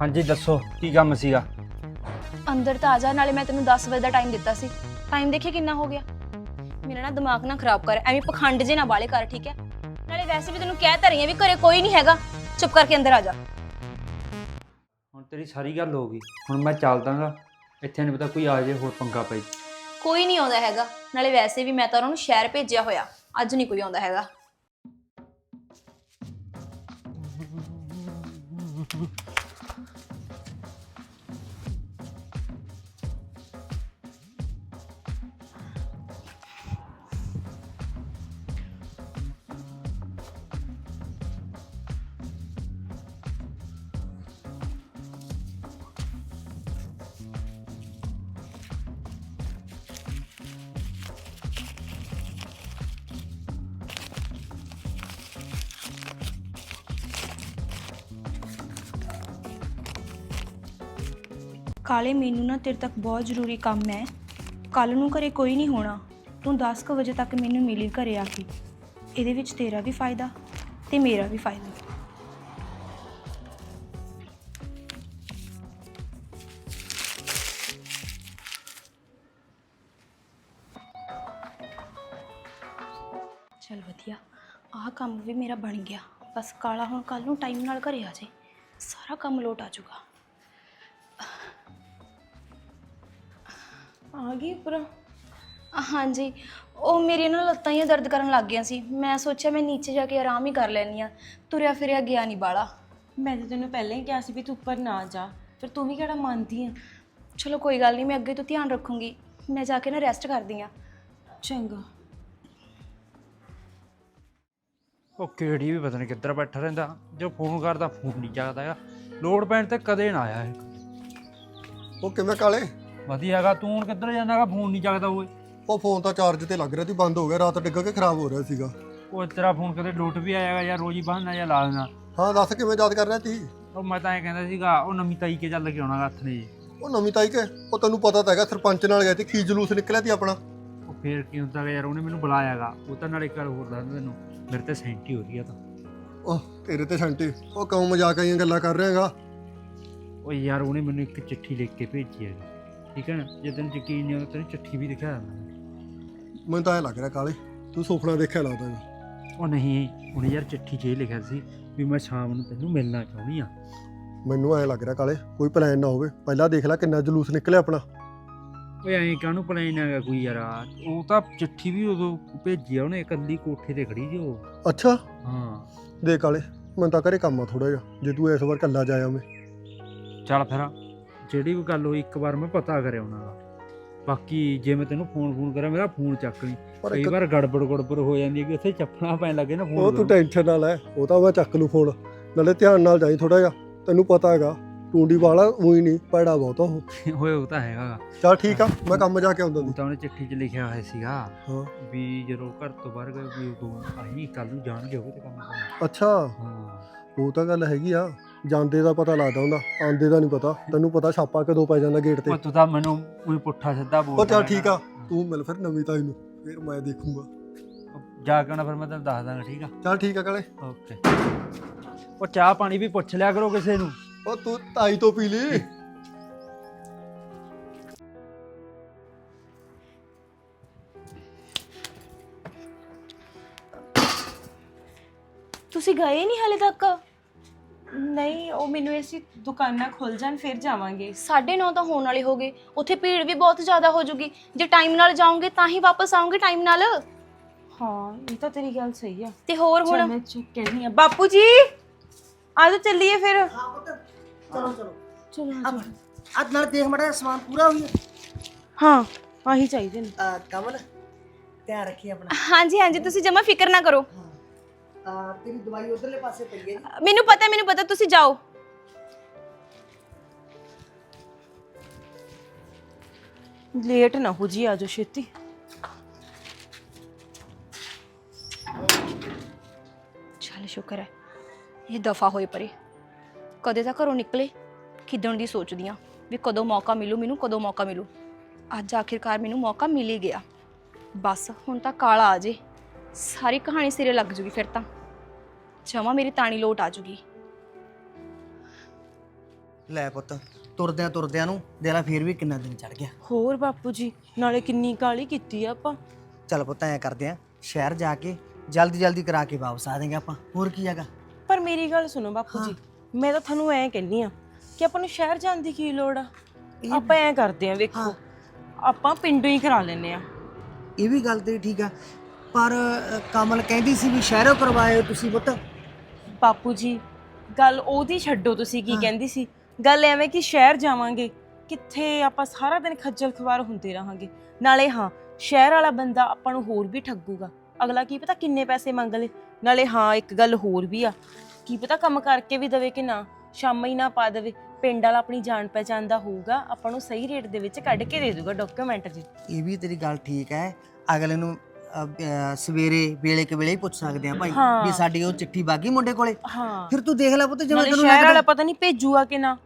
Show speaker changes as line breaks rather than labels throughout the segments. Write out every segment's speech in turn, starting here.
ਹਾਂਜੀ ਦੱਸੋ ਕੀ ਕੰਮ ਸੀਗਾ?
ਅੰਦਰ ਤਾਂ ਆ ਜਾ ਨਾਲੇ ਮੈਂ ਤੈਨੂੰ 10 ਵਜੇ ਦਾ ਟਾਈਮ ਦਿੱਤਾ ਸੀ। ਟਾਈਮ ਦੇਖੇ ਕਿੰਨਾ ਹੋ ਗਿਆ? ਮੇਰਾ ਨਾ ਦਿਮਾਗ ਨਾ ਖਰਾਬ ਕਰ ਐਵੇਂ ਪਖੰਡ ਜੇ ਨਾ ਬਾਲੇ ਕਰ ਠੀਕ ਹੈ? ਨਾਲੇ ਵੈਸੇ ਵੀ ਤੈਨੂੰ ਕਹਿ ਤਾਂ ਰਹੀ ਆ ਵੀ ਘਰੇ ਕੋਈ ਨਹੀਂ ਹੈਗਾ। ਚੁੱਪ ਕਰਕੇ ਅੰਦਰ ਆ ਜਾ।
ਹੁਣ ਤੇਰੀ ਸਾਰੀ ਗੱਲ ਹੋ ਗਈ ਹੁਣ ਮੈਂ ਚੱਲਦਾਗਾ। ਇੱਥੇ ਨਹੀਂ ਪਤਾ ਕੋਈ ਆ ਜਾਏ ਹੋਰ ਪੰਗਾ ਪਈ
ਕੋਈ ਨਹੀਂ ਆਉਂਦਾ ਹੈਗਾ। ਨਾਲੇ ਵੈਸੇ ਵੀ ਮੈਂ ਤਾਂ ਉਹਨਾਂ ਨੂੰ ਸ਼ਹਿਰ ਭੇਜਿਆ ਹੋਇਆ। ਅੱਜ ਨਹੀਂ ਕੋਈ ਆਉਂਦਾ ਹੈਗਾ। ਕਾਲੇ ਮੈਨੂੰ ਨਾ ਤੇਰੇ ਤੱਕ ਬਹੁਤ ਜ਼ਰੂਰੀ ਕੰਮ ਹੈ। ਕੱਲ ਨੂੰ ਘਰੇ ਕੋਈ ਨਹੀਂ ਹੋਣਾ। ਤੂੰ 10 ਕੁ ਵਜੇ ਤੱਕ ਮੈਨੂੰ ਮਿਲੀ ਘਰੇ ਆ ਕੇ। ਇਹਦੇ ਵਿੱਚ ਤੇਰਾ ਵੀ ਫਾਇਦਾ ਤੇ ਮੇਰਾ ਵੀ ਫਾਇਦਾ। ਚਲ ਵਧੀਆ। ਆਹ ਕੰਮ ਵੀ ਮੇਰਾ ਬਣ ਗਿਆ। ਬਸ ਕਾਲਾ ਹੁਣ ਕੱਲ ਨੂੰ ਟਾਈਮ ਨਾਲ ਘਰੇ ਆ ਜਾਏ ਸਾਰਾ ਕੰਮ ਲੋਟ ਆ ਜਾਊਗਾ।
ਆ ਗਈ ਉੱਪਰ?
ਹਾਂਜੀ ਉਹ ਮੇਰੀਆਂ ਨਾ ਲੱਤਾਂ ਹੀ ਦਰਦ ਕਰਨ ਲੱਗ ਗਈਆਂ ਸੀ। ਮੈਂ ਸੋਚਿਆ ਮੈਂ ਨੀਚੇ ਜਾ ਕੇ ਆਰਾਮ ਹੀ ਕਰ ਲੈਣੀ ਆ ਤੁਰਿਆ ਫਿਰਿਆ ਗਿਆ ਨਹੀਂ ਬਾਲਾ
ਮੈਂ ਤਾਂ ਤੈਨੂੰ ਪਹਿਲਾਂ ਹੀ ਕਿਹਾ ਸੀ ਵੀ ਤੂੰ ਉੱਪਰ ਨਾ ਜਾ। ਫਿਰ ਤੂੰ ਵੀ ਕਿਹੜਾ ਮੰਨਦੀ ਆ?
ਚਲੋ ਕੋਈ ਗੱਲ ਨਹੀਂ ਮੈਂ ਅੱਗੇ ਤੋਂ ਧਿਆਨ ਰੱਖੂੰਗੀ। ਮੈਂ ਜਾ ਕੇ ਨਾ ਰੈਸਟ ਕਰਦੀ ਆ
ਚੰਗਾ।
ਉਹ ਕਿਹੜੀ ਵੀ ਪਤਾ ਨਹੀਂ ਕਿੱਧਰ ਬੈਠਾ ਰਹਿੰਦਾ। ਜੋ ਫੋਨ ਕਰਦਾ ਫੋਨ ਨਹੀਂ ਚੱਕਦਾ ਹੈਗਾ। ਲੋਡ ਪੈਣ ਤੇ ਕਦੇ ਨਾ ਆਇਆ ਇਹ।
ਉਹ ਕਿਵੇਂ ਕਾਲੇ?
ਵਧੀਆਗਾ ਤੂੰ ਹੁਣ ਕਿੱਧਰ ਜਾਂਦਾਗਾ ਫੋਨ ਨਹੀਂ ਚੱਕਦਾ ਓਏ।
ਉਹ ਫੋਨ ਤਾਂ ਚਾਰਜ ਤੇ ਲੱਗ ਰਿਹਾ ਸੀ ਬੰਦ ਹੋ ਗਿਆ ਰਾਤ ਡਿੱਗ ਕੇ ਖਰਾਬ ਹੋ ਰਿਹਾ ਸੀਗਾ।
ਉਹ ਤੇਰਾ ਫੋਨ ਕਦੇ ਲੁੱਟ ਵੀ ਆਏਗਾ ਯਾਰ ਰੋਜ਼ ਹੀ ਜਾਂ ਲਾ ਦੇਣਾ।
ਹਾਂ ਦੱਸ ਕਿਵੇਂ ਯਾਦ ਕਰ ਰਿਹਾ ਸੀ?
ਉਹ ਮੈਂ ਤਾਂ ਐ ਕਹਿੰਦਾ ਸੀਗਾ ਉਹ ਨਵੀਂ ਤਾਈ ਕੇ ਚੱਲ ਕੇ ਆਉਣਾ ਹੱਥ ਨੇ
ਉਹ ਨਵੀਂ ਤਾਈ ਕੇ? ਉਹ ਤੈਨੂੰ ਪਤਾ ਤਾਂ ਹੈਗਾ ਸਰਪੰਚ ਨਾਲ ਗਿਆ ਸੀ ਕੀ ਜਲੂਸ ਨਿਕਲਿਆ ਸੀ ਆਪਣਾ?
ਉਹ ਫੇਰ ਕੀ ਹੁੰਦਾ ਗਾ ਯਾਰ ਉਹਨੇ ਮੈਨੂੰ ਬੁਲਾਇਆਗਾ ਉਹ ਤਾਂ ਨਾਲੇ ਕਰ ਹੋਰ ਦੱਸ ਤੈਨੂੰ ਮੇਰੇ ਤੇ ਸੈਂਟੀ ਹੋ ਰਹੀ ਆ ਤਾਂ।
ਉਹ ਤੇਰੇ ਤੇ ਛੰਟੀ ਉਹ ਕਿਉਂ ਮਜ਼ਾਕ ਆਈਆਂ ਗੱਲਾਂ ਕਰ ਰਿਹਾਗਾ
ਉਹ ਯਾਰ ਉਹਨੇ ਮੈਨੂੰ ਇੱਕ ਚਿੱਠੀ ਲਿਖ ਕੇ ਭੇਜੀ ਹੈ ਠੀਕ ਹੈ ਨਾ? ਜੇ ਤੈਨੂੰ ਯਕੀਨ ਨਹੀਂ ਆਉਂਦਾ ਤੈਨੂੰ ਚਿੱਠੀ ਵੀ ਦਿਖਾ ਦਿੰਦਾ।
ਮੈਨੂੰ ਤਾਂ ਐ ਲੱਗ ਰਿਹਾ ਕਾਲੇ ਤੂੰ ਸੁਪਨਾ ਦੇਖਿਆ ਲੱਗਦਾ ਹੈਗਾ।
ਉਹ ਨਹੀਂ ਉਹਨੇ ਯਾਰ ਚਿੱਠੀ 'ਚ ਇਹ ਲਿਖਿਆ ਸੀ ਵੀ ਮੈਂ ਸ਼ਾਮ ਨੂੰ ਤੈਨੂੰ ਮਿਲਣਾ ਚਾਹੁੰਦੀ ਆ
ਮੈਨੂੰ ਐ ਲੱਗ ਰਿਹਾ ਕਾਲੇ ਕੋਈ ਪਲਾਨ ਨਾ ਹੋਵੇ। ਪਹਿਲਾਂ ਦੇਖ ਲੈ ਕਿੰਨਾ ਜਲੂਸ ਨਿਕਲਿਆ ਆਪਣਾ।
ਓਏ ਐਂ ਕਾਹਨੂੰ ਪਲਾਨ ਹੈਗਾ ਕੋਈ ਯਾਰ? ਉਹ ਤਾਂ ਚਿੱਠੀ ਵੀ ਉਦੋਂ ਭੇਜੀ ਆ ਉਹਨੇ ਇਕੱਲੀ ਕੋਠੇ ਤੇ ਖੜੀ ਸੀ ਉਹ।
ਅੱਛਾ?
ਹਾਂ।
ਦੇ ਕਾਲੇ ਮੈਨੂੰ ਤਾਂ ਘਰੇ ਕੰਮ ਆ ਥੋੜਾ ਜਿਹਾ ਜੇ ਤੂੰ ਇਸ ਵਾਰ ਕੱਲਾ ਜਾਇਆ ਮੈਂ।
ਚੱਲ ਫਿਰ। ਜਿਹੜੀ ਵੀ ਗੱਲ ਹੋਈ ਇੱਕ ਵਾਰ ਮੈਂ ਪਤਾ ਕਰਿਆ ਉਹਨਾਂ ਦਾ। ਬਾਕੀ ਜੇ ਮੈਂ ਤੈਨੂੰ ਫੋਨ ਫੋਨ ਕਰਾਂ ਮੇਰਾ ਫੋਨ ਚੱਕ ਲਈ।
ਪਰ
ਕਈ
ਇੱਕ
ਵਾਰ ਗੜਬੜ ਗੜਬੜ ਹੋ ਜਾਂਦੀ ਹੈ ਕਿ ਉੱਥੇ ਚੱਪਣਾ ਪੈਣ ਲੱਗੇ ਨਾ
ਉਹ
ਫੋਨ
ਤੂੰ ਟੈਨਸ਼ਨ ਨਾ ਲੈ ਉਹ ਤਾਂ ਮੈਂ ਚੱਕ ਲੂ ਫੋਨ। ਨਾਲੇ ਧਿਆਨ ਨਾਲ ਜਾਈ ਥੋੜਾ ਜਿਹਾ ਤੈਨੂੰ ਪਤਾ ਹੈਗਾ ਟੂੰਡੀ ਵਾਲਾ ਉਹੀ ਨਹੀਂ ਪੈੜਾ ਬਹੁਤ ਉਹ।
ਹੋਏ ਉਹ ਤਾਂ ਹੈਗਾ ਗਾ।
ਚੱਲ ਠੀਕ ਆ ਮੈਂ ਕੰਮ ਜਾ ਕੇ ਆਉਂਦਾ
ਉਹ ਤਾਂ ਉਹਨੇ ਚਿੱਠੀ 'ਚ ਲਿਖਿਆ ਹੋਇਆ ਸੀਗਾ
ਹਾਂ।
ਵੀ ਜਦੋਂ ਘਰ ਤੋਂ ਬਾਹਰ ਗਏ ਵੀ ਉਦੋਂ ਅਸੀਂ ਕੱਲ ਨੂੰ ਜਾਣਗੇ ਉਹ ਤੇ ਕੰਮ ਕਰਨਾ।
ਅੱਛਾ।
ਹਾਂ।
ਉਹ ਤਾਂ ਗੱਲ ਹੈਗੀ ਆ ਜਾਂਦੇ ਦਾ ਪਤਾ ਲੱਗਦਾ ਹੁੰਦਾ ਆਂਦੇ ਦਾ ਨਹੀਂ ਪਤਾ ਤੈਨੂੰ ਪਤਾ ਛਾਪਾ ਕਦੋਂ ਪੈ ਜਾਂਦਾ ਗੇਟ ਤੇ।
ਉਹ ਤੂੰ ਤਾਂ ਮੈਨੂੰ ਉਹੀ ਪੁੱਠਾ ਸਿੱਧਾ ਬੋਲ
ਉਹ ਚੱਲ ਠੀਕ ਆ ਤੂੰ ਮਿਲ ਫਿਰ ਨਵੀਂ ਤਾਈ ਨੂੰ ਫਿਰ ਮੈਂ ਦੇਖੂੰਗਾ।
ਜਾ ਕੇ ਆਉਣਾ ਫਿਰ ਮੈਂ ਤੈਨੂੰ ਦੱਸ ਦਾਂਗਾ ਠੀਕ ਆ?
ਚੱਲ ਠੀਕ ਆ ਕਾਲੇ।
ਓਕੇ। ਉਹ ਚਾਹ ਪਾਣੀ ਵੀ ਪੁੱਛ ਲਿਆ ਕਰੋ ਕਿਸੇ ਨੂੰ।
ਉਹ ਤੂੰ ਤਾਈ ਤੋਂ ਪੀ ਲਈ।
ਤੁਸੀਂ ਗਏ ਨਹੀਂ ਹਾਲੇ ਤੱਕ?
ਨਹੀਂ ਉਹ ਮੈਨੂੰ ਐਸੀ ਦੁਕਾਨਾਂ ਖੁੱਲ ਜਾਣ ਫਿਰ ਜਾਵਾਂਗੇ।
9:30 ਤਾਂ ਹੋਣ ਵਾਲੇ ਹੋਗੇ ਉੱਥੇ ਭੀੜ ਵੀ ਬਹੁਤ ਜ਼ਿਆਦਾ ਹੋ ਜੂਗੀ। ਜੇ ਟਾਈਮ ਨਾਲ ਜਾਓਗੇ ਤਾਂ ਹੀ ਵਾਪਸ ਆਓਗੇ ਟਾਈਮ ਨਾਲ।
ਹਾਂ ਇਹ ਤਾਂ ਤੇਰੀ ਗੱਲ ਸਹੀ ਆ।
ਤੇ ਹੋਰ
ਚੱਲ
ਹੁਣ?
ਮੈਂ ਚੁੱਕ ਕਹਿੰਦੀ ਆ ਬਾਪੂ ਜੀ ਆ ਜਾਓ ਚੱਲੀਏ ਫਿਰ।
ਚਲੋ ਚਲੋ।
ਚਲੋ
ਅਬ ਅੱਜ ਨਾਲ ਦੇਖ ਮੜਾ ਸਮਾਨ ਪੂਰਾ ਹੋਈ
ਹਾਂ ਆਹੀ ਚਾਹੀਦੇ ਨੇ।
ਆ ਕਮਲ ਧਿਆਨ ਰੱਖੀ ਆਪਣਾ।
ਹਾਂਜੀ ਹਾਂਜੀ ਤੁਸੀਂ ਜਮਾ ਫਿਕਰ ਨਾ ਕਰੋ।
ਆ ਤੇਰੀ ਦਵਾਈ ਉਧਰਲੇ ਪਾਸੇ ਪਈ ਹੈ ਜੀ।
ਮੈਨੂੰ ਪਤਾ ਮੈਨੂੰ ਪਤਾ ਤੁਸੀਂ ਜਾਓ।
ਲੇਟ ਨਾ ਹੋ ਜੀ ਆਜੋ ਛੇਤੀ।
ਚੱਲ ਸ਼ੁਕਰ ਹੈ। ਇਹ ਦਫਾ ਹੋਏ ਪਰੇ। ਕਦੇ ਤਾਂ ਘਰੋਂ ਨਿਕਲੇ ਖਿੱਦਣ ਦੀ ਸੋਚਦੀ ਆ ਵੀ ਕਦੋਂ ਮੌਕਾ ਮਿਲੂ ਮੈਨੂੰ ਕਦੋਂ ਮੌਕਾ ਮਿਲੂ। ਅੱਜ ਆਖਿਰਕਾਰ ਮੈਨੂੰ ਮੌਕਾ ਮਿਲ ਹੀ ਗਿਆ। ਬਸ ਹੁਣ ਤਾਂ ਕਾਲਾ ਆ ਜੇ। ਸਾਰੀ ਕਹਾਣੀ ਸਿਰੇ ਲੱਗ ਜੂਗੀ ਫਿਰ ਤਾਂ। ਜਮਾ ਮੇਰੀ ਤਾਣੀ ਲੋਟ ਆ ਜੂਗੀ।
ਲੈ ਪੁੱਤ ਤੁਰਦਿਆਂ ਤੁਰਦਿਆਂ ਨੂੰ ਦੇਲਾ ਫੇਰ ਵੀ ਕਿੰਨਾ ਦਿਨ ਚੜ ਗਿਆ।
ਹੋਰ ਬਾਪੂ ਜੀ ਨਾਲੇ ਕਿੰਨੀ ਕਾਲੀ ਕੀਤੀ ਆ ਆਪਾਂ।
ਚੱਲ ਪੁੱਤ ਐ ਕਰਦੇ ਆ ਸ਼ਹਿਰ ਜਾ ਕੇ ਜਲਦੀ ਜਲਦੀ ਕਰਾ ਕੇ ਵਾਪਸ ਆ ਜਾਵਾਂਗੇ ਆਪਾਂ। ਹੋਰ ਕੀ ਹੈਗਾ?
ਪਰ ਮੇਰੀ ਗੱਲ ਸੁਣੋ ਬਾਪੂ ਜੀ ਮੈਂ ਤਾਂ ਤੁਹਾਨੂੰ ਐਂ ਕਹਿੰਨੀ ਆ ਕਿ ਆਪਾਂ ਨੂੰ ਸ਼ਹਿਰ ਜਾਣ ਦੀ ਕੀ ਲੋੜ ਆ? ਆਪਾਂ ਐਂ ਕਰਦੇ ਆ ਵੇਖੋ। ਆਪਾਂ ਪਿੰਡੋਂ ਹੀ ਕਰਾ ਲੈਨੇ ਆ।
ਇਹ ਵੀ ਗੱਲ ਤੇਰੀ ਠੀਕ ਆ ਪਰ ਕਮਲ ਕਹਿੰਦੀ ਸੀ ਵੀ ਸ਼ਹਿਰੋਂ ਕਰਵਾਇਓ ਤੁਸੀਂ ਪੁੱਤ।
ਬਾਪੂ ਜੀ ਗੱਲ ਉਹਦੀ ਛੱਡੋ ਤੁਸੀਂ ਕੀ ਕਹਿੰਦੀ ਸੀ। ਗੱਲ ਐਵੇਂ ਕਿ ਸ਼ਹਿਰ ਜਾਵਾਂਗੇ ਕਿੱਥੇ ਆਪਾਂ ਸਾਰਾ ਦਿਨ ਖੱਜਲ ਖਵਾਰ ਹੁੰਦੇ ਰਹਾਂਗੇ। ਨਾਲੇ ਹਾਂ ਸ਼ਹਿਰ ਵਾਲਾ ਬੰਦਾ ਆਪਾਂ ਨੂੰ ਹੋਰ ਵੀ ਠੱਗੂਗਾ। ਅਗਲਾ ਕੀ ਪਤਾ ਕਿੰਨੇ ਪੈਸੇ ਮੰਗ ਲੇ। ਨਾਲੇ ਹਾਂ ਇੱਕ ਗੱਲ ਹੋਰ ਵੀ ਆ। ਕੀ ਪਤਾ ਕੰਮ ਕਰਕੇ ਵੀ ਦਵੇ ਕਿ ਨਾ ਸ਼ਾਮਾਂ ਹੀ ਨਾ ਪਾ ਦੇਵੇ। ਪਿੰਡ ਵਾਲਾ ਆਪਣੀ ਜਾਣ ਪਹਿਚਾਣ ਦਾ ਹੋਊਗਾ ਆਪਾਂ ਨੂੰ ਸਹੀ ਰੇਟ ਦੇ ਵਿੱਚ ਕੱਢ ਕੇ ਦੇ ਦੂਗਾ ਡਾਕੂਮੈਂਟ ਜੀ।
ਇਹ ਵੀ ਤੇਰੀ ਗੱਲ ਠੀਕ ਹੈ। ਅਗਲੇ ਨੂੰ ਸਵੇਰੇ ਵੇਲੇ ਕੇ ਵੇਲੇ ਹੀ ਪੁੱਛ ਸਕਦੇ ਆ ਭਾਈ
ਹਾਂ।
ਵੀ ਸਾਡੀ ਉਹ ਚਿੱਠੀ ਬਾਗੀ ਮੁੰਡੇ ਕੋਲੇ?
ਹਾਂ।
ਫਿਰ ਤੂੰ ਦੇਖ ਲੈ ਪੁੱਤ ਜਿਵੇਂ
ਨਾਲੇ
ਤੈਨੂੰ
ਸ਼ਹਿਰ ਵਾਲਾ
ਲੱਗਦਾ
ਪਤਾ ਨਹੀਂ ਭੇਜੂਗਾ ਕਿ ਨਾ।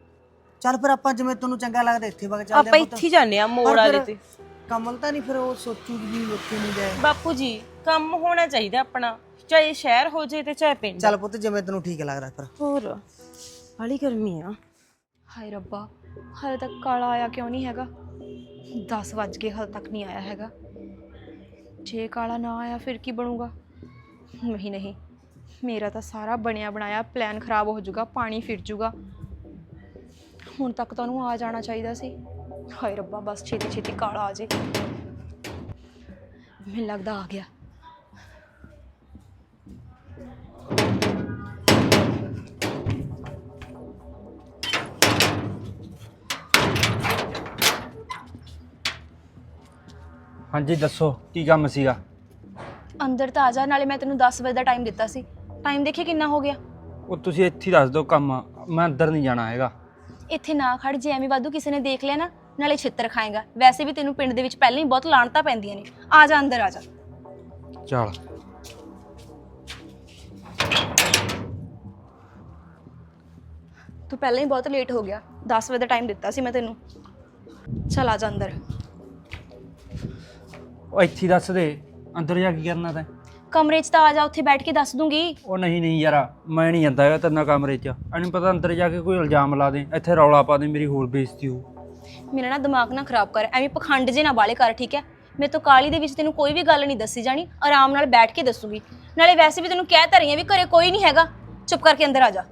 ਚੱਲ ਫਿਰ ਆਪਾਂ ਜਿਵੇਂ ਤੈਨੂੰ ਚੰਗਾ ਲੱਗਦਾ ਇੱਥੇ ਵਗ ਚੱਲਦੇ
ਆਪਾਂ
ਆ ਪੁੱਤ।
ਇੱਥੇ ਹੀ ਜਾਂਦੇ ਆ ਮੋੜ
ਪਰ
ਵਾਲੇ
ਫਿਰ
ਤੇ।
ਕਮਲ ਤਾਂ ਨਹੀਂ ਫਿਰ ਉਹ ਸੋਚੂਗੀ ਵੀ ਉੱਥੇ ਨਹੀਂ ਜਾਏ।
ਬਾਪੂ ਜੀ ਕੰਮ ਹੋਣਾ ਚਾਹੀਦਾ ਆਪਣਾ। ਚਾਹੇ ਸ਼ਹਿਰ ਹੋ ਜੇ ਤੇ ਚਾਹੇ ਪਿੰਡ।
ਚੱਲ ਪੁੱਤ ਜਿਵੇਂ ਤੈਨੂੰ ਠੀਕ ਲੱਗਦਾ ਫਿਰ।
ਹੋਰ ਬਾਲੀ ਗਰਮੀ ਆ।
ਹਾਏ ਰੱਬਾ ਹਾਲੇ ਤੱਕ ਕਾਲਾ ਆਇਆ ਕਿਉਂ ਨਹੀਂ ਹੈਗਾ? 10 ਵੱਜ ਗਏ ਹਾਲੇ ਤੱਕ ਨਹੀਂ ਆਇਆ ਹੈਗਾ। ਜੇ ਕਾਲਾ ਨਾ ਆਇਆ ਫਿਰ ਕੀ ਬਣੂਗਾ? ਨਹੀਂ ਨਹੀਂ। ਮੇਰਾ ਤਾਂ ਸਾਰਾ ਬਣਿਆ ਬਣਾਇਆ ਪਲਾਨ ਖਰਾਬ ਹੋ ਜਾਊਗਾ, ਪਾਣੀ ਫਿਰ ਜਾਊਗਾ। ਹੁਣ ਤੱਕ ਤਾਂ ਉਹਨੂੰ ਆ ਜਾਣਾ ਚਾਹੀਦਾ ਸੀ। ਹਾਏ ਰੱਬਾ, ਬਸ ਛੇਤੀ ਛੇਤੀ ਕਾਲਾ ਆ ਜੇ। ਮੈਨੂੰ ਲੱਗਦਾ ਆ ਗਿਆ।
ਹਾਂਜੀ ਦੱਸੋ ਕੀ ਕੰਮ ਸੀਗਾ?
ਅੰਦਰ ਤਾਂ ਆ ਜਾ ਨਾਲੇ ਮੈਂ ਤੈਨੂੰ 10 ਵਜੇ ਦਾ ਟਾਈਮ ਦਿੱਤਾ ਸੀ। ਟਾਈਮ ਦੇਖੇ ਕਿੰਨਾ ਹੋ ਗਿਆ?
ਉਹ ਤੁਸੀਂ ਇੱਥੇ ਹੀ ਦੱਸ ਦਿਓ ਕੰਮ ਮੈਂ ਅੰਦਰ ਨਹੀਂ ਜਾਣਾ ਹੈਗਾ।
ਇੱਥੇ ਨਾ ਖੜ ਜੇ ਐਵੇਂ ਵਾਧੂ ਕਿਸੇ ਨੇ ਦੇਖ ਲਿਆ ਨਾ ਨਾਲੇ ਛਿੱਤਰ ਖਾਏਗਾ। ਵੈਸੇ ਵੀ ਤੈਨੂੰ ਪਿੰਡ ਦੇ ਵਿੱਚ ਪਹਿਲਾਂ ਹੀ ਬਹੁਤ ਲਾਣਤਾਂ ਪੈਂਦੀਆਂ ਨੇ। ਆ ਜਾ ਅੰਦਰ ਆ ਜਾ।
ਚੱਲ।
ਤੂੰ ਪਹਿਲਾਂ ਹੀ ਬਹੁਤ ਲੇਟ ਹੋ ਗਿਆ। 10 ਵਜੇ ਦਾ ਟਾਈਮ ਦਿੱਤਾ ਸੀ ਮੈਂ ਤੈਨੂੰ। ਚਲ ਆ ਜਾ ਅੰਦਰ।
ਉਹ ਇੱਥੇ ਹੀ ਦੱਸ ਦੇ ਅੰਦਰ ਜਾ ਕੀ ਕਰਨਾ ਤੈਂ?
ਕਮਰੇ 'ਚ ਤਾਂ ਆ ਜਾ ਉੱਥੇ ਬੈਠ ਕੇ ਦੱਸ ਦੂੰਗੀ।
ਉਹ ਨਹੀਂ ਨਹੀਂ ਯਾਰ ਮੈਂ ਨਹੀਂ ਜਾਂਦਾ ਹੈਗਾ ਤੇਰੇ ਨਾਲ ਕਮਰੇ 'ਚ। ਇਹਨੂੰ ਪਤਾ ਅੰਦਰ ਜਾ ਕੇ ਕੋਈ ਇਲਜ਼ਾਮ ਲਾ ਦੇ ਇੱਥੇ ਰੌਲਾ ਪਾ ਦੇ ਮੇਰੀ ਹੋਰ ਬੇਇੱਜ਼ਤੀ ਹੋ।
ਮੇਰਾ ਨਾ ਦਿਮਾਗ ਨਾ ਖਰਾਬ ਕਰ ਐਵੇਂ ਪਖੰਡ ਜੇ ਨਾ ਬਾਲੇ ਕਰ ਠੀਕ ਹੈ? ਮੇਰੇ ਤੋਂ ਕਾਲੀ ਦੇ ਵਿੱਚ ਤੈਨੂੰ ਕੋਈ ਵੀ ਗੱਲ ਨਹੀਂ ਦੱਸੀ ਜਾਣੀ ਆਰਾਮ ਨਾਲ ਬੈਠ ਕੇ ਦੱਸੂਗੀ। ਨਾਲੇ ਵੈਸੇ ਵੀ ਤੈਨੂੰ ਕਹਿ ਤਾਂ ਰਹੀ ਹਾਂ ਵੀ ਘਰੇ ਕੋਈ ਨਹੀਂ ਹੈਗਾ। ਚੁੱਪ ਕਰਕੇ ਅੰਦਰ ਆ ਜਾ।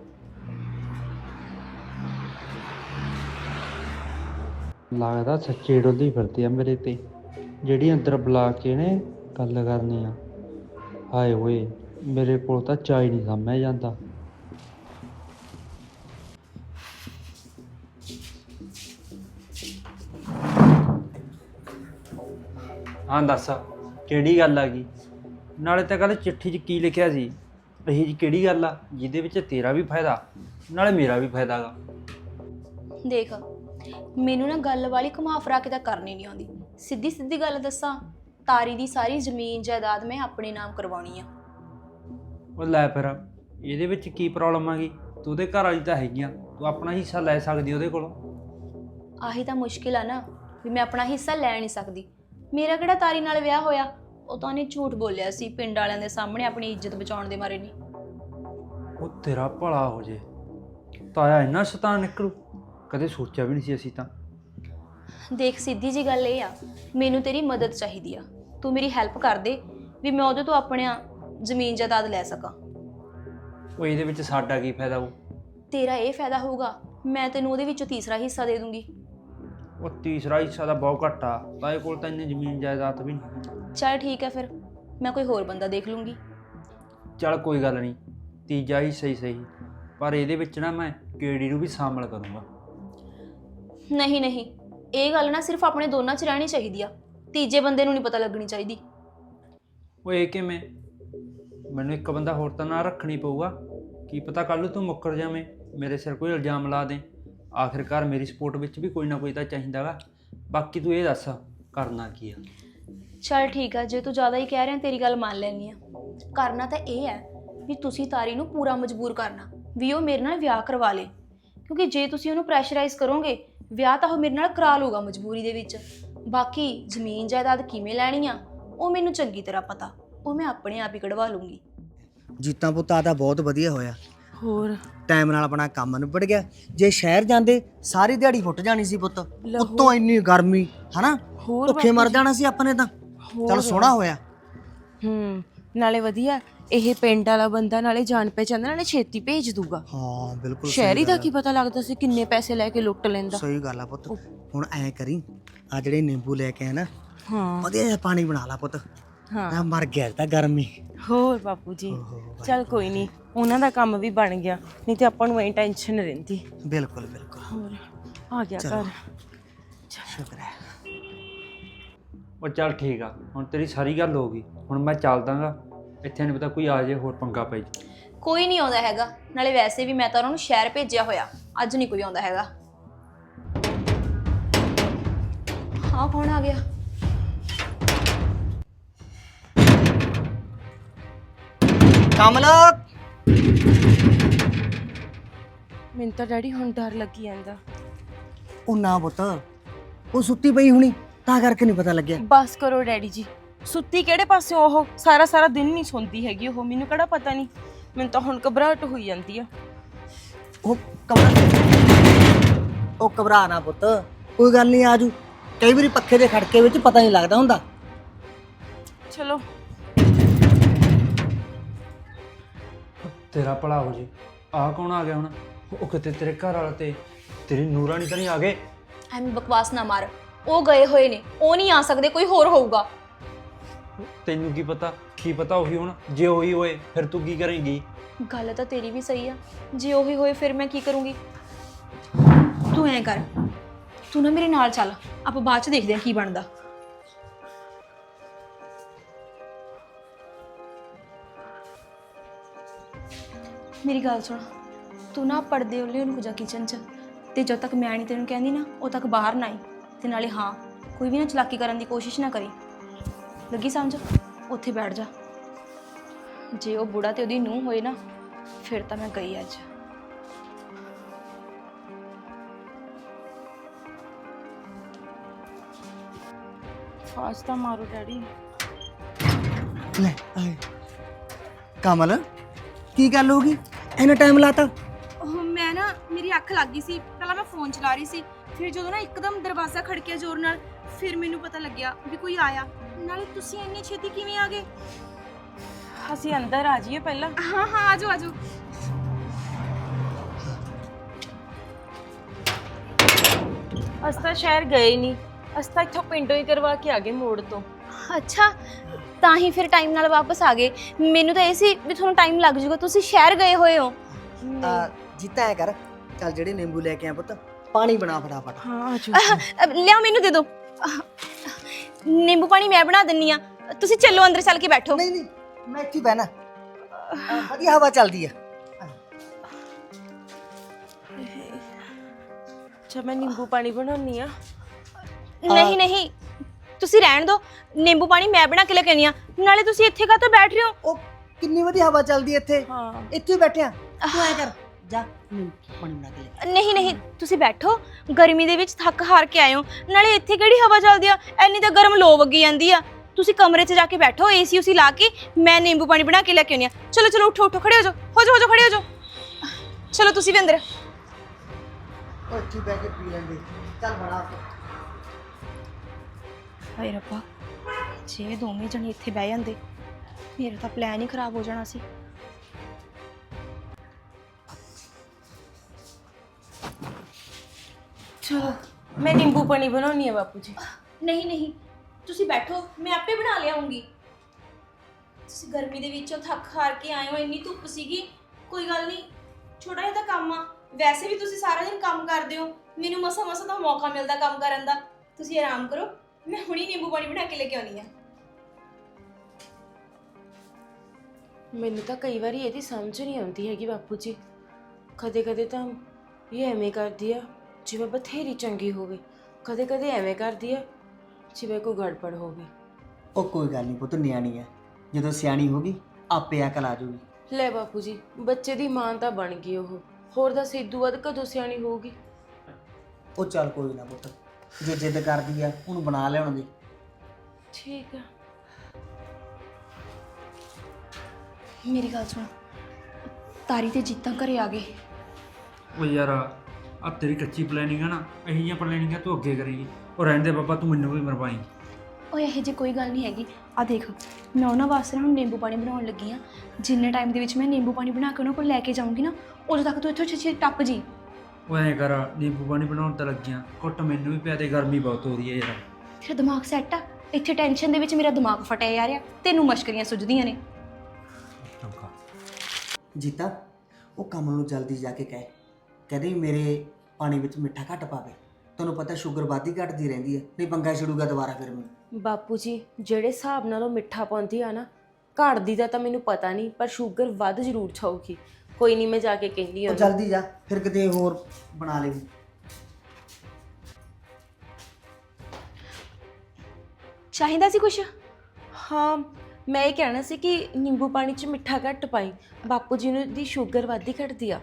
ਲੱਗਦਾ ਸੱਚੇ ਡੋਲੀ ਫਿਰਦੀ ਆ ਮੇਰੇ ਤੇ। ਜਿਹੜੀ ਅੰਦਰ ਬੁਲਾ ਕੇ ਨੇ ਗੱਲ ਕਰਨੀ ਆ। ਹਾਏ ਓਏ ਮੇਰੇ ਕੋਲ ਤਾਂ ਚਾਹ ਹੀ ਨਹੀਂ ਸਾਂਭਿਆ ਜਾਂਦਾ। ਹਾਂ ਦੱਸ ਕਿਹੜੀ ਗੱਲ ਆ ਗਈ? ਨਾਲੇ ਤਾਂ ਕੱਲ ਚਿੱਠੀ 'ਚ ਕੀ ਲਿਖਿਆ ਸੀ? ਇਹ ਜੀ ਕਿਹੜੀ ਗੱਲ ਆ ਜਿਹਦੇ ਵਿੱਚ ਤੇਰਾ ਵੀ ਫਾਇਦਾ ਨਾਲੇ ਮੇਰਾ ਵੀ ਫਾਇਦਾ ਗਾ।
ਦੇਖ ਮੈਨੂੰ ਨਾ ਗੱਲ ਵਾਲੀ ਘੁਮਾ ਫਰਾ ਕੇ ਤਾਂ ਕਰਨੀ ਨਹੀਂ ਆਉਂਦੀ। ਸਿੱਧੀ ਸਿੱਧੀ ਗੱਲ ਦੱਸਾਂ ਤਾਰੀ ਦੀ ਸਾਰੀ ਜ਼ਮੀਨ ਜਾਇਦਾਦ ਮੈਂ ਆਪਣੇ ਨਾਮ ਕਰਵਾਉਣੀ ਆ।
ਉਹ ਲੈ ਫਿਰ ਇਹਦੇ ਵਿੱਚ ਕੀ ਪ੍ਰੋਬਲਮ ਆ ਗਈ? ਤੂੰ ਉਹਦੇ ਘਰ ਵਾਲੀ ਤਾਂ ਹੈਗੀ ਆ ਤੂੰ ਆਪਣਾ ਹਿੱਸਾ ਲੈ ਸਕਦੀ ਉਹਦੇ ਕੋਲੋਂ।
ਆਹੀ ਤਾਂ ਮੁਸ਼ਕਿਲ ਆ ਨਾ ਵੀ ਮੈਂ ਆਪਣਾ ਹਿੱਸਾ ਲੈ ਨਹੀਂ ਸਕਦੀ। ਮੇਰਾ ਕਿਹੜਾ ਤਾਰੀ ਨਾਲ ਵਿਆਹ ਹੋਇਆ? ਉਹ ਤਾਂ ਉਹਨੇ ਝੂਠ ਬੋਲਿਆ ਸੀ ਪਿੰਡ ਵਾਲਿਆਂ ਦੇ ਸਾਹਮਣੇ ਆਪਣੀ ਇੱਜ਼ਤ ਬਚਾਉਣ ਦੇ ਮਾਰੇ ਨਹੀਂ।
ਉਹ ਤੇਰਾ ਭਲਾ ਹੋ ਜੇ ਤਾਇਆ ਇੰਨਾ ਸ਼ੈਤਾਨ ਨਿਕਲੂ ਕਦੇ ਸੋਚਿਆ ਵੀ ਨਹੀਂ ਸੀ ਅਸੀਂ ਤਾਂ।
ਦੇਖ ਸਿੱਧੀ ਜੀ ਗੱਲ ਇਹ ਆ ਮੈਨੂੰ ਤੇਰੀ ਮਦਦ ਚਾਹੀਦੀ ਆ। ਤੂੰ ਮੇਰੀ ਹੈਲਪ ਕਰ ਦੇ ਵੀ ਮੈਂ ਉਹਦੇ ਤੋਂ ਆਪਣੀਆਂ ਜ਼ਮੀਨ ਜਾਇਦਾਦ ਲੈ ਸਕਾਂ।
ਉਹ ਇਹਦੇ ਵਿੱਚ ਸਾਡਾ ਕੀ ਫਾਇਦਾ ਉਹ
ਤੇਰਾ ਇਹ ਫਾਇਦਾ ਹੋਊਗਾ ਮੈਂ ਤੈਨੂੰ ਉਹਦੇ ਵਿੱਚੋਂ ਤੀਸਰਾ ਹਿੱਸਾ ਦੇ ਦੂੰਗੀ।
ਉਹ ਤੀਸਰਾ ਹਿੱਸਾ ਦਾ ਬਹੁਤ ਘੱਟ ਤਾਏ ਕੋਲ ਤਾਂ ਇੰਨੀ ਜ਼ਮੀਨ ਜਾਇਦਾਦ ਵੀ ਨਹੀਂ
ਚਲ ਠੀਕ ਹੈ ਫਿਰ ਮੈਂ ਕੋਈ ਹੋਰ ਬੰਦਾ ਦੇਖ ਲੂੰਗੀ।
ਚੱਲ ਕੋਈ ਗੱਲ ਨਹੀਂ ਤੀਜਾ ਹੀ ਸਹੀ ਸਹੀ ਪਰ ਇਹਦੇ ਵਿੱਚ ਨਾ ਮੈਂ ਕੇੜੀ ਨੂੰ ਵੀ ਸ਼ਾਮਲ ਕਰੂੰਗਾ।
ਨਹੀਂ ਨਹੀਂ ਇਹ ਗੱਲ ਨਾ ਸਿਰਫ ਆਪਣੇ ਦੋਨਾਂ 'ਚ ਰਹਿਣੀ ਚਾਹੀਦੀ ਆ। ਤੀਜੇ ਬੰਦੇ ਨੂੰ ਨਹੀਂ ਪਤਾ ਲੱਗਣੀ ਚਾਹੀਦੀ।
ਉਹ ਇਹ ਕਿਵੇਂ? ਮੈਨੂੰ ਇੱਕ ਬੰਦਾ ਹੋਰ ਤਾਂ ਨਾ ਰੱਖਣੀ ਪਊਗਾ। ਕੀ ਪਤਾ ਕੱਲ ਨੂੰ ਤੂੰ ਮੁੱਕਰ ਜਾਵੇਂ ਮੇਰੇ ਸਿਰ ਕੋਈ ਇਲਜ਼ਾਮ ਲਾ ਦੇ। ਆਖਿਰਕਾਰ ਮੇਰੀ ਸਪੋਰਟ ਵਿੱਚ ਵੀ ਕੋਈ ਨਾ ਕੋਈ ਤਾਂ ਚਾਹੀਦਾਗਾ ਬਾਕੀ ਤੂੰ ਇਹ ਦੱਸ ਕਰਨਾ ਕੀ ਆ?
ਚਲ ਠੀਕ ਆ ਜੇ ਤੂੰ ਜ਼ਿਆਦਾ ਹੀ ਕਹਿ ਰਿਹਾ ਤੇਰੀ ਗੱਲ ਮੰਨ ਲੈਣੀ ਆ। ਕਰਨਾ ਤਾਂ ਇਹ ਹੈ ਵੀ ਤੁਸੀਂ ਤਾਰੀ ਨੂੰ ਪੂਰਾ ਮਜਬੂਰ ਕਰਨਾ ਵੀ ਉਹ ਮੇਰੇ ਨਾਲ ਵਿਆਹ ਕਰਵਾ ਲੇ। ਕਿਉਂਕਿ ਜੇ ਤੁਸੀਂ ਉਹਨੂੰ ਪ੍ਰੈਸ਼ਰਾਈਜ਼ ਕਰੋਗੇ ਵਿਆਹ ਤਾਂ ਉਹ ਮੇਰੇ ਨਾਲ ਕਰਾ ਲੂਗਾ ਮਜਬੂਰੀ ਦੇ ਵਿੱਚ। ਬਾਕੀ ਜ਼ਮੀਨ ਜਾਇਦਾਦ ਕਿਵੇਂ ਲੈਣੀ ਆ ਉਹ ਮੈਨੂੰ ਚੰਗੀ ਤਰ੍ਹਾਂ ਪਤਾ। ਉਹ ਮੈਂ ਆਪਣੇ ਆਪ ਹੀ ਕਢਵਾ ਲੂੰਗੀ
ਜੀਤਾਂ ਪੁੱਤ ਆ ਤਾਂ ਬਹੁਤ ਵਧੀਆ ਹੋਇਆ।
ਹੋਰ?
ਟਾਈਮ ਨਾਲ ਆਪਣਾ ਕੰਮ ਨਿਬੜ ਗਿਆ। ਜੇ ਸ਼ਹਿਰ ਜਾਂਦੇ ਸਾਰੀ ਦਿਹਾੜੀ ਫੁੱਟ ਜਾਣੀ ਸੀ ਪੁੱਤ। ਉੱਤੋਂ ਇੰਨੀ ਗਰਮੀ ਹਨਾ?
ਹੋਰ
ਭੁੱਖੇ ਮਰ ਜਾਣਾ ਸੀ ਆਪਣੇ ਤਾਂ। ਚਲ। ਸੋਹਣਾ ਹੋਇਆ।
ਹੂੰ ਨਾਲੇ ਵਧੀਆ। ਇਹ ਪਿੰਡ ਵਾਲਾ ਬੰਦਾ ਨਾਲੇ ਜਾਣ ਪਹਿਚਾਨ ਨਾਲੇ ਛੇਤੀ ਭੇਜ ਦੂਗਾ।
ਹਾਂ ਬਿਲਕੁਲ ਸਹੀ
ਸ਼ਹਿਰੀ ਦਾ
ਗੱਲ ਆ।
ਕੀ ਪਤਾ ਲੱਗਦਾ ਸੀ ਕਿੰਨੇ ਪੈਸੇ ਲੈ ਕੇ ਲੁੱਟ ਲੈਂਦਾ।
ਸਹੀ ਗੱਲ ਆ ਪੁੱਤ। ਹੁਣ ਐ ਕਰੀ ਆ ਜਿਹੜੇ ਨਿੰਬੂ ਲੈ ਕੇ ਆ ਨਾ
ਹਾਂ।
ਵਧੀਆ ਜਿਹਾ ਪਾਣੀ ਬਣਾ ਲਾ ਪੁੱਤ।
ਹਾਂ।
ਮੈਂ ਮਰ ਗਿਆ ਤਾਂ ਗਰਮੀ
ਹੋਰ ਬਾਪੂ ਜੀ ਚੱਲ ਕੋਈ ਨਹੀਂ ਉਹਨਾਂ ਦਾ ਕੰਮ ਵੀ ਬਣ ਗਿਆ ਨਹੀਂ ਤੇ ਆਪਾਂ ਨੂੰ ਐਂ ਟੈਨਸ਼ਨ ਰਹਿੰਦੀ।
ਬਿਲਕੁਲ ਬਿਲਕੁਲ।
ਹੋਰ ਆ ਗਿਆ ਘਰ।
ਸ਼ੁਕਰ ਹੈ।
ਉਹ ਚੱਲ ਠੀਕ ਆ ਹੁਣ ਤੇਰੀ ਸਾਰੀ ਗੱਲ ਹੋ ਗਈ ਹੁਣ ਮੈਂ ਚੱਲਦਾਗਾ ਇੱਥੇ ਨਹੀਂ ਪਤਾ ਕੋਈ ਆ ਜੇ ਹੋਰ ਪੰਗਾ ਪੈ ਜੇ।
ਕੋਈ ਨਹੀਂ ਆਉਂਦਾ ਹੈਗਾ। ਨਾਲੇ ਵੈਸੇ ਵੀ ਮੈਂ ਤਾਂ ਉਹਨਾਂ ਨੂੰ ਸ਼ਹਿਰ ਭੇਜਿਆ ਹੋਇਆ। ਅੱਜ ਨਹੀਂ ਕੋਈ ਆਉਂਦਾ ਹੈਗਾ। ਹਾਂ ਕੌਣ ਆ ਗਿਆ?
ਕਮਲ
ਮੈਨੂੰ ਤਾਂ ਡੈਡੀ ਹੁਣ ਡਰ ਲੱਗੀ ਜਾਂਦਾ।
ਉਹ ਨਾ ਪੁੱਤ ਉਹ ਸੁੱਤੀ ਪਈ ਹੁਣੀ ਤਾਂ ਕਰਕੇ ਨਹੀਂ ਪਤਾ ਲੱਗਿਆ।
ਬਸ ਕਰੋ ਡੈਡੀ ਜੀ। ਸੁੱਤੀ ਕਿਹੜੇ ਪਾਸੇ ਉਹ? ਸਾਰਾ ਸਾਰਾ ਦਿਨ ਨਹੀਂ ਸੌਂਦੀ ਹੈਗੀ ਉਹ। ਮੈਨੂੰ ਕਿਹੜਾ ਪਤਾ ਨਹੀਂ ਮੈਨੂੰ ਤਾਂ ਹੁਣ ਘਬਰਾਹਟ ਹੋਈ ਜਾਂਦੀ ਆ।
ਉਹ ਕਮਲ ਉਹ ਘਬਰਾ ਨਾ ਪੁੱਤ। ਕੋਈ ਗੱਲ ਨਹੀਂ ਆਜੂ ਕਈ ਵਾਰੀ ਪੱਖੇ ਦੇ ਖੜਕੇ ਵਿੱਚ ਪਤਾ ਨਹੀਂ ਲੱਗਦਾ ਹੁੰਦਾ।
ਚਲੋ।
ਤੇਰਾ ਭਲਾ ਹੋ ਜੇ। ਆ ਕੌਣ ਆ ਗਿਆ ਹੁਣ? ਉਹ ਕਿਤੇ ਤੇਰੇ ਘਰ ਵਾਲਾ ਤੇ ਤੇਰੀ ਨੂਰਾਨੀ ਤਾਂ ਨਹੀਂ ਆ ਗਏ?
ਐਵੇਂ ਬਕਵਾਸ ਨਾ ਮਾਰ। ਉਹ ਗਏ ਹੋਏ ਨੇ। ਉਹ ਨਹੀਂ ਆ ਸਕਦੇ। ਕੋਈ ਹੋਰ ਹੋਊਗਾ।
ਤੈਨੂੰ ਕੀ ਪਤਾ ਕੀ ਪਤਾ ਉਹੀ ਹੁਣ, ਜੇ ਉਹੀ ਹੋਏ, ਫਿਰ ਤੂੰ ਕੀ ਕਰੇਂਗੀ?
ਗੱਲ ਤਾਂ ਤੇਰੀ ਵੀ ਸਹੀ ਆ। ਜੇ ਉਹੀ ਹੋਏ, ਫਿਰ ਮੈਂ ਕੀ ਕਰੂੰਗੀ? ਤੂੰ ਐਂ ਕਰ, ਤੂੰ ਨਾ ਮੇਰੇ ਨਾਲ ਚੱਲ, ਆਪਾਂ ਬਾਅਦ ਚ ਦੇਖਦੇ ਹਾਂ ਕੀ ਬਣਦਾ। ਮੇਰੀ ਗੱਲ ਸੁਣ, ਤੂੰ ਨਾ ਪਰਦੇ ਉੱਲੇ ਉਹਨੂੰ ਜਾ ਕਿਚਨ ਚ, ਤੇ ਜਦ ਤੱਕ ਮੈਂ ਨਹੀਂ ਤੈਨੂੰ ਕਹਿੰਦੀ ਨਾ ਉਹ ਤੱਕ ਬਾਹਰ ਨਾ ਆਈ, ਤੇ ਨਾਲੇ ਹਾਂ, ਕੋਈ ਵੀ ਨਾ ਚਲਾਕੀ ਕਰਨ ਦੀ ਕੋਸ਼ਿਸ਼ ਨਾ ਕਰੀ। ਲੱਗੀ ਸਮਝ? ਉੱਥੇ ਬੈਠ ਜਾ। ਜੇ ਉਹ ਬੁੜਾ ਤੇ ਉਹਦੀ ਨੂੰਹ ਹੋਏ ਨਾ ਫਿਰ ਤਾਂ ਮੈਂ ਗਈ ਅੱਜ।
ਫਾਸ ਤਾਂ ਮਾਰੋ ਡੈਡੀ।
ਲੈ ਆਏ। ਕਮਲ ਕੀ ਗੱਲ ਹੋ ਗਈ? ਇੰਨਾ ਟਾਈਮ ਲਾਤਾ।
ਉਹ ਮੈਂ ਨਾ ਮੇਰੀ ਅੱਖ ਲੱਗ ਗਈ ਸੀ। ਪਹਿਲਾਂ ਮੈਂ ਫੋਨ ਚਲਾ ਰਹੀ ਸੀ। ਫਿਰ ਜਦੋਂ ਨਾ ਇੱਕਦਮ ਦਰਵਾਜ਼ਾ ਖੜਕਿਆ ਜ਼ੋਰ ਨਾਲ ਫਿਰ ਮੈਨੂੰ ਪਤਾ ਲੱਗਿਆ ਵੀ ਕੋਈ ਆਇਆ। ਨਾਲੇ ਤੁਸੀਂ ਇੰਨੀ ਛੇਤੀ ਕਿਵੇਂ ਆ ਗਏ?
ਅਸੀਂ ਅੰਦਰ ਆ ਜਾਈਏ ਪਹਿਲਾਂ।
ਹਾਂ ਹਾਂ ਆਜੋ ਆਜੋ
ਅਸੀਂ ਤਾਂ ਸ਼ਹਿਰ ਗਏ ਨਹੀਂ ਅਸੀਂ ਤਾਂ ਇੱਥੋਂ ਪਿੰਡੋਂ ਹੀ ਕਰਵਾ ਕੇ ਆ ਗਏ ਮੋੜ ਤੋਂ।
ਅੱਛਾ ਤਾਂ ਹੀ ਫਿਰ ਟਾਈਮ ਨਾਲ ਵਾਪਸ ਆ ਗਏ। ਮੈਨੂੰ ਤਾਂ ਇਹ ਸੀ ਵੀ ਤੁਹਾਨੂੰ ਟਾਈਮ ਲੱਗ ਜਾਊਗਾ ਤੁਸੀਂ ਸ਼ਹਿਰ ਗਏ ਹੋਏ ਹੋ।
ਆ ਜੀਤਾ ਐ ਕਰ। ਚੱਲ ਜਿਹੜੇ ਨਿੰਬੂ ਲੈ ਕੇ ਆ ਪੁੱਤ ਪਾਣੀ ਬਣਾ ਫਟਾਫਟ।
ਹਾਂ ਆ
ਅਹ, ਲਿਆਓ ਮੈਨੂੰ ਦੇ ਦਿਓ। ਅਹ, ਨਿੰਬੂ ਪਾਣੀ ਮੈਂ ਬਣਾ ਦਿੰਨੀ ਆ। ਤੁਸੀਂ ਚੱਲੋ ਅੰਦਰ ਚੱਲ ਕੇ ਬੈਠੋ।
ਨਹੀਂ ਨਹੀਂ ਮੈਂ ਇੱਥੇ ਬਹਿਣਾ। ਵਧੀਆ ਹਵਾ ਚੱਲਦੀ ਆ।
ਅੱਛਾ ਮੈਂ ਨਿੰਬੂ ਪਾਣੀ ਬਣਾਉਣੀ ਆ।
ਨਹੀਂ ਨਹੀਂ ਤੁਸੀਂ ਰਹਿਣ ਦਿਓ ਨਿੰਬੂ ਪਾਣੀ ਮੈਂ ਬਣਾ ਕੇ ਲੈ ਕੇ ਆਉਂਦੀ ਆ। ਨਾਲੇ ਤੁਸੀਂ ਇੱਥੇ ਕਾਹਤੋਂ ਬੈਠ ਰਹੇ ਹੋ?
ਉਹ ਕਿੰਨੀ ਵਧੀਆ ਹਵਾ ਚੱਲਦੀ ਇੱਥੇ।
ਹਾਂ।
ਇੱਥੇ ਹੀ ਬੈਠਿਆ ਤੂੰ ਐ ਕਰ ਜਾ। ਨਿੰਬੂ ਪਾਣੀ ਬਣਾ ਕੇ ਲੈ
ਨਹੀਂ ਨਹੀਂ ਤੁਸੀਂ ਬੈਠੋ। ਗਰਮੀ ਦੇ ਵਿੱਚ ਥੱਕ ਹਾਰ ਕੇ ਆਏ ਹੋ। ਨਾਲੇ ਇੱਥੇ ਕਿਹੜੀ ਹਵਾ ਚੱਲਦੀ ਆ? ਐਨੀ ਤਾਂ ਗਰਮ ਲੋ ਵਗੀ ਜਾਂਦੀ ਆ। ਤੁਸੀਂ ਕਮਰੇ 'ਚ ਜਾ ਕੇ ਬੈਠੋ ਏਸੀ ਉਸੀ ਲਾ ਕੇ ਮੈਂ ਨਿੰਬੂ ਪਾਣੀ ਬਣਾ ਕੇ ਲੈ ਕੇ ਆਉਂਦੀ ਆ। ਚਲੋ ਚਲੋ ਉਠੋ ਉਠੋ ਖੜੇ ਹੋ ਜਾਓ। ਹੋ ਜਾਓ ਹੋ ਜਾਓ ਖੜੇ ਹੋ ਜਾਓ। ਚਲੋ ਤੁਸੀਂ ਵੀ ਅੰਦਰ।
ਹੀ ਬਹਿ ਕੇ ਪੀ ਲੈਂਦੇ। ਚੱਲ ਬਣਾ
ਹਾਏ ਰੱਬਾ ਜੇ ਦੋਵੇਂ ਜਣੇ ਇੱਥੇ ਬਹਿ ਜਾਂਦੇ ਮੇਰਾ ਤਾਂ ਪਲਾਨ ਹੀ ਖਰਾਬ ਹੋ ਜਾਣਾ ਸੀ।
ਚਲੋ ਮੈਂ ਨਿੰਬੂ ਪਾਣੀ ਬਣਾਉਣੀ ਆ ਬਾਪੂ ਜੀ।
ਨਹੀਂ ਨਹੀਂ। ਤੁਸੀਂ ਬੈਠੋ ਮੈਂ ਆਪੇ ਬਣਾ ਲਿਆਉਂਗੀ। ਤੁਸੀਂ ਗਰਮੀ ਦੇ ਵਿੱਚੋਂ ਥੱਕ ਹਾਰ ਕੇ ਆਏ ਹੋ ਇੰਨੀ ਧੁੱਪ ਸੀਗੀ। ਕੋਈ ਗੱਲ ਨਹੀਂ ਛੋਟਾ ਜਿਹਾ ਤਾਂ ਕੰਮ ਆ। ਵੈਸੇ ਵੀ ਤੁਸੀਂ ਸਾਰਾ ਦਿਨ ਕੰਮ ਕਰਦੇ ਹੋ। ਮੈਨੂੰ ਮਸਾ ਮਸਾ ਤਾਂ ਮੌਕਾ ਮਿਲਦਾ ਕੰਮ ਕਰਨ ਦਾ। ਤੁਸੀਂ ਆਰਾਮ ਕਰੋ। ਮੈਂ ਹੁਣੀ ਨਿੰਬੂ ਪਾਣੀ ਬਣਾ ਕੇ ਲੈ ਕੇ ਆਉਣੀ ਆ।
ਮੈਨੂੰ ਤਾਂ ਕਈ ਵਾਰੀ ਇਹਦੀ ਸਮਝ ਨਹੀਂ ਆਉਂਦੀ ਹੈਗੀ ਬਾਪੂ ਜੀ। ਕਦੇ ਕਦੇ ਤਾਂ ਇਹ ਐਵੇਂ ਕਰਦੀ ਆ। ਜਿਵੇਂ ਬਥੇਰੀ ਚੰਗੀ ਹੋਵੇ ਕਦੇ ਕਦੇ ਐਵੇਂ ਕਰਦੀ ਆ ਜਿਵੇਂ ਕੋਈ ਗੜਬੜ ਹੋਵੇ।
ਉਹ ਕੋਈ ਗੱਲ ਨਹੀਂ ਪੁੱਤ ਨਿਆਣੀ ਐ। ਜਦੋਂ ਸਿਆਣੀ ਹੋਗੀ ਆਪੇ ਅਕਲ ਆ ਜਾਊਗੀ
ਲੈ ਬਾਪੂ ਜੀ ਬੱਚੇ ਦੀ ਮਾਂ ਤਾਂ ਬਣ ਗਈ ਉਹ। ਹੋਰ ਦਾ ਸਿੱਧੂ ਵੱਧ ਕਦੋਂ ਸਿਆਣੀ ਹੋਊਗੀ?
ਉਹ ਚੱਲ ਕੋਈ ਨਾ ਪੁੱਤ ਜੇ ਜਿੱਦ ਕਰਦੀ ਆ ਉਹਨੂੰ ਬਣਾ ਲਿਆਉਣ ਦੇ।
ਠੀਕ ਆ।
ਮੇਰੀ ਗੱਲ ਸੁਣ ਤਾਰੀ ਤੇ ਜੀਤਾਂ ਘਰੇ ਆ ਗਏ।
ਉਹ ਯਾਰ ਆ ਤੇਰੀ ਕੱਚੀ ਪਲੈਨਿੰਗ ਆ ਨਾ ਇਹੀ ਜਿਹੀਆਂ ਪਲੈਨਿੰਗਾਂ ਤੂੰ ਅੱਗੇ ਕਰੇਗੀ। ਉਹ ਰਹਿੰਦੇ ਬਾਬਾ ਤੂੰ ਮੈਨੂੰ ਵੀ ਮਰਵਾਈ
ਓਏ ਇਹੋ ਜਿਹੀ ਕੋਈ ਗੱਲ ਨਹੀਂ ਹੈਗੀ। ਆ ਦੇਖ ਮੈਂ ਉਹਨਾਂ ਵਾਸਤੇ ਨਾ ਹੁਣ ਨਿੰਬੂ ਪਾਣੀ ਬਣਾਉਣ ਲੱਗੀ ਆ। ਜਿੰਨੇ ਟਾਈਮ ਦੇ ਵਿੱਚ ਮੈਂ ਨਿੰਬੂ ਪਾਣੀ ਬਣਾ ਕੇ ਉਹਨਾਂ ਕੋਲ ਲੈ ਕੇ ਜਾਊਂਗੀ ਨਾ ਉਦੋਂ ਤੱਕ ਤੂੰ ਇੱਥੋਂ ਛੇਤੀ ਟੱਪ ਜੀ।
ਉਹ ਐਂ ਕਰ ਨਿੰਬੂ ਪਾਣੀ ਬਣਾਉਣ ਤਾਂ ਲੱਗੀਆਂ ਘੁੱਟ ਮੈਨੂੰ ਵੀ ਪਿਆ ਦੇ ਗਰਮੀ ਬਹੁਤ ਹੋ ਰਹੀ ਹੈ ਯਾਰ।
ਤੇਰਾ ਦਿਮਾਗ ਸੈੱਟ ਆ। ਇੱਥੇ ਟੈਨਸ਼ਨ ਦੇ ਵਿੱਚ ਮੇਰਾ ਦਿਮਾਗ ਫਟਿਆ ਯਾਰ ਆ ਤੈਨੂੰ ਮਸ਼ਕਰੀਆਂ ਸੁਝਦੀਆਂ ਨੇ।
ਚੰਗਾ।
ਜੀਤਾ ਉਹ ਕਮਲ ਨੂੰ ਜਲਦੀ ਜਾ ਕੇ ਕਹਿ। ਕਹਦੇ ਮੇਰੇ ਪਾਣੀ ਵਿੱਚ ਮਿੱਠਾ ਘੱਟ ਪਾਵੇ। ਤੁਹਾਨੂੰ ਪਤਾ ਸ਼ੂਗਰ ਵੱਧਦੀ ਘਟਦੀ ਰਹਿੰਦੀ ਹੈ ਨਹੀਂ ਪੰਗਾ ਛਿੜੂਗਾ ਦੁਬਾਰਾ ਫਿਰ ਮੈਨੂੰ।
ਬਾਪੂ ਜੀ ਜਿਹੜੇ ਹਿਸਾਬ ਨਾਲ ਉਹ ਮਿੱਠਾ ਪਾਉਂਦੀ ਆ ਨਾ ਘੜਦੀ ਦਾ ਤਾਂ ਮੈਨੂੰ ਪਤਾ ਨਹੀਂ ਪਰ ਸ਼ੂਗਰ ਵੱਧ ਜ਼ਰੂਰ ਛਾਊਗੀ ਕੋਈ ਨਹੀਂ ਮੈਂ ਜਾ ਕੇ ਕਹਿੰਦੀ
ਉਹ
ਹਾਂ
ਜਲਦੀ ਜਾ ਫਿਰ ਕਿਤੇ ਹੋਰ ਬਣਾ ਲਈ।
ਚਾਹੀਦਾ ਸੀ ਕੁਛ?
ਹਾਂ ਮੈਂ ਇਹ ਕਹਿਣਾ ਸੀ ਕਿ ਨਿੰਬੂ ਪਾਣੀ 'ਚ ਮਿੱਠਾ ਘੱਟ ਪਾਈ। ਬਾਪੂ ਜੀ ਨੂੰ ਦੀ ਸ਼ੂਗਰ ਵੱਧਦੀ ਘਟਦੀ ਆ।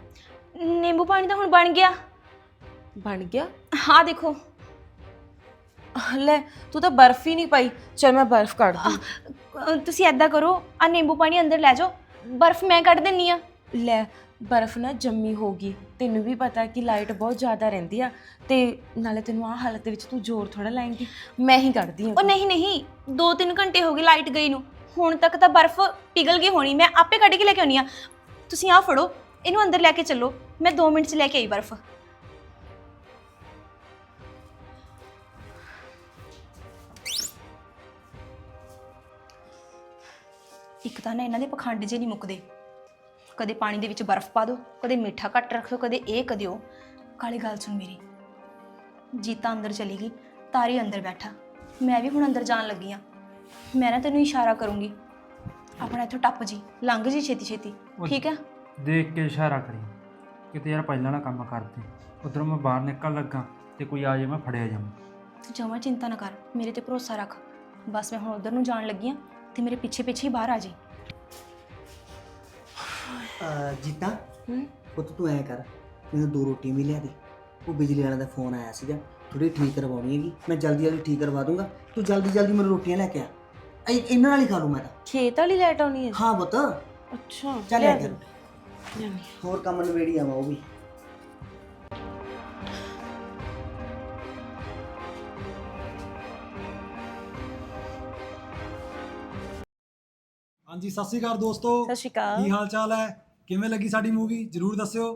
ਨਿੰਬੂ ਪਾਣੀ ਤਾਂ ਹੁਣ ਬਣ ਗਿਆ।
ਬਣ ਗਿਆ?
ਹਾਂ ਦੇਖੋ।
ਲੈ ਤੂੰ ਤਾਂ ਬਰਫ਼ ਹੀ ਨਹੀਂ ਪਾਈ। ਚਲ ਮੈਂ ਬਰਫ਼ ਕੱਢ ਦੂੰ।
ਅਹ ਤੁਸੀਂ ਐਦਾਂ ਕਰੋ ਆ ਨਿੰਬੂ ਪਾਣੀ ਅੰਦਰ ਲੈ ਜਾਓ। ਬਰਫ਼ ਮੈਂ ਕੱਢ ਦਿੰਨੀ ਆ।
ਲੈ ਬਰਫ਼ ਨਾ ਜੰਮੀ ਹੋਗੀ ਤੈਨੂੰ ਵੀ ਪਤਾ ਕਿ ਲਾਈਟ ਬਹੁਤ ਜ਼ਿਆਦਾ ਰਹਿੰਦੀ ਆ। ਤੇ ਨਾਲੇ ਤੈਨੂੰ ਆਹ ਹਾਲਤ ਦੇ ਵਿੱਚ ਤੂੰ ਜ਼ੋਰ ਥੋੜਾ ਲਾਏਂਗੀ। ਮੈਂ ਹੀ ਕੱਢਦੀ
ਉਹ
ਹਾਂ
ਨਹੀਂ ਨਹੀਂ। 2-3 ਘੰਟੇ ਹੋ ਗਏ ਲਾਈਟ ਗਈ ਨੂੰ। ਹੁਣ ਤੱਕ ਤਾਂ ਬਰਫ਼ ਪਿਘਲ ਗਈ ਹੋਣੀ। ਮੈਂ ਆਪੇ ਕੱਢ ਕੇ ਲੈ ਕੇ ਆਉਣੀ ਆ। ਤੁਸੀਂ ਆਹ ਫੜੋ। ਇਹਨੂੰ ਅੰਦਰ ਲੈ ਕੇ ਚੱਲੋ। ਮੈਂ 2 ਮਿੰਟ 'ਚ ਲੈ ਕੇ ਆਈ ਬਰਫ਼। ਇੱਕ ਤਾਂ ਨਾ ਇਹਨਾਂ ਦੇ ਪਖੰਡ ਜੇ ਨਹੀਂ ਮੁੱਕਦੇ। ਕਦੇ ਪਾਣੀ ਦੇ ਵਿੱਚ ਬਰਫ਼ ਪਾ ਦਿਓ ਕਦੇ ਮਿੱਠਾ ਘੱਟ ਰੱਖੋ ਕਦੇ ਇਹ ਕਦੇ ਉਹ। ਕਾਲੀ ਗੱਲ ਸੁਣ ਮੇਰੀ। ਜੀਤਾ ਅੰਦਰ ਚਲੀ ਗਈ ਤਾਰੀ ਅੰਦਰ ਬੈਠਾ। ਮੈਂ ਵੀ ਹੁਣ ਅੰਦਰ ਜਾਣ ਲੱਗੀ ਆ। ਮੈਂ ਨਾ ਤੈਨੂੰ ਇਸ਼ਾਰਾ ਕਰੂੰਗੀ। ਆਪਣਾ ਇੱਥੋਂ ਟੱਪ ਜੀ ਲੰਘ ਜੀ ਛੇਤੀ ਛੇਤੀ ਠੀਕ ਹੈ
ਦੇਖ ਕੇ ਇਸ਼ਾਰਾ ਕਰੀ। ਕਿਤੇ ਯਾਰ ਪਹਿਲਾਂ ਨਾ ਕੰਮ ਕਰਦੇ ਉਧਰੋਂ ਮੈਂ ਬਾਹਰ ਨਿਕਲ ਲੱਗਾ ਤੇ ਕੋਈ ਆ ਜਾਏ ਮੈਂ ਫੜਿਆ ਜਾਵਾਂ
ਤੂੰ ਜਮਾਂ ਚਿੰਤਾ ਨਾ ਕਰ ਮੇਰੇ ਤੇ ਭਰੋਸਾ ਰੱਖ। ਬਸ ਮੈਂ ਹੁਣ ਉਧਰ ਨੂੰ ਜਾਣ ਲੱਗੀ ਆ ਤੇ ਮੇਰੇ ਪਿੱਛੇ ਪਿੱਛੇ ਹੀ ਬਾਹਰ ਆ ਜੀ
ਅਹ ਜੀਤਾ
ਹੂੰ?
ਪੁੱਤ ਤੂੰ ਐ ਕਰ ਮੈਨੂੰ ਦੋ ਰੋਟੀ ਵੀ ਲਿਆ ਦੇ। ਉਹ ਬਿਜਲੀ ਵਾਲਿਆਂ ਦਾ ਫੋਨ ਆਇਆ ਸੀਗਾ ਥੋੜੀ ਠੀਕ ਕਰਵਾਉਣੀ ਹੈਗੀ। ਮੈਂ ਜਲਦੀ ਜਲਦੀ ਠੀਕ ਕਰਵਾ ਦੂੰਗਾ। ਤੂੰ ਜਲਦੀ ਜਲਦੀ ਮੈਨੂੰ ਰੋਟੀਆਂ ਲੈ ਕੇ ਆ। ਇਹ ਇਹਨਾਂ ਨਾਲ ਹੀ ਖਾ ਲੂ ਮੈਂ ਤਾਂ।
ਖੇਤ ਵਾਲੀ ਲਾਈਟ ਆਉਣੀ ਹੈ
ਹਾਂ ਪੁੱਤ।
ਅੱਛਾ
ਚੱਲ
ਲਿਆ
ਆ
ਦੇ।
ਜਾ ਹੋਰ ਕੰਮ ਨਵੇੜੀ ਆਵਾ ਉਹ ਵੀ।
ਹਾਂਜੀ ਸਤਿ ਸ਼੍ਰੀ ਅਕਾਲ ਦੋਸਤੋ।
ਸਤਿ ਸ਼੍ਰੀ
ਕੀ
ਅਕਾਲ
ਹਾਲ ਚਾਲ ਹੈ? ਕਿਵੇਂ ਲੱਗੀ ਸਾਡੀ ਮੂਵੀ ਜਰੂਰ ਦੱਸਿਓ।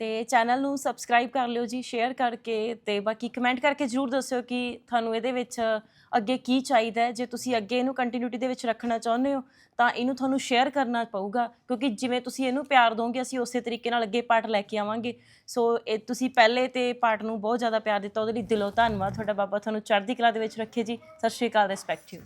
ਤੇ ਚੈਨਲ ਨੂੰ ਸਬਸਕ੍ਰਾਈਬ ਕਰ ਲਿਓ ਜੀ ਸ਼ੇਅਰ ਕਰਕੇ ਤੇ ਬਾਕੀ ਕਮੈਂਟ ਕਰਕੇ ਜਰੂਰ ਦੱਸਿਓ ਕਿ ਤੁਹਾਨੂੰ ਇਹਦੇ ਵਿੱਚ ਅੱਗੇ ਕੀ ਚਾਹੀਦਾ ਹੈ। ਜੇ ਤੁਸੀਂ ਅੱਗੇ ਇਹਨੂੰ ਕੰਟੀਨਿਊਟੀ ਦੇ ਵਿੱਚ ਰੱਖਣਾ ਚਾਹੁੰਦੇ ਹੋ, ਤਾਂ ਇਹਨੂੰ ਤੁਹਾਨੂੰ ਸ਼ੇਅਰ ਕਰਨਾ ਪਊਗਾ, ਕਿਉਂਕਿ ਜਿਵੇਂ ਤੁਸੀਂ ਇਹਨੂੰ ਪਿਆਰ ਦੋਗੇ, ਅਸੀਂ ਉਸੇ ਤਰੀਕੇ ਨਾਲ ਅੱਗੇ ਪਾਰਟ ਲੈ ਕੇ ਆਵਾਂਗੇ। ਸੋ ਇਹ ਤੁਸੀਂ ਪਹਿਲੇ ਤੇ ਪਾਰਟ ਨੂੰ ਬਹੁਤ ਜ਼ਿਆਦਾ ਪਿਆਰ ਦਿੱਤਾ, ਉਹਦੇ ਲਈ ਦਿਲੋਂ ਧੰਨਵਾਦ। ਤੁਹਾਡਾ ਬਾਬਾ ਤੁਹਾਨੂੰ ਚੜ੍ਹਦੀ ਕਲਾ ਦੇ ਵਿੱਚ ਰੱਖੇ ਜੀ। ਸਤਿ ਸ਼੍ਰੀ ਅਕਾਲ ਰਿਸਪੈਕਟ ਯੂ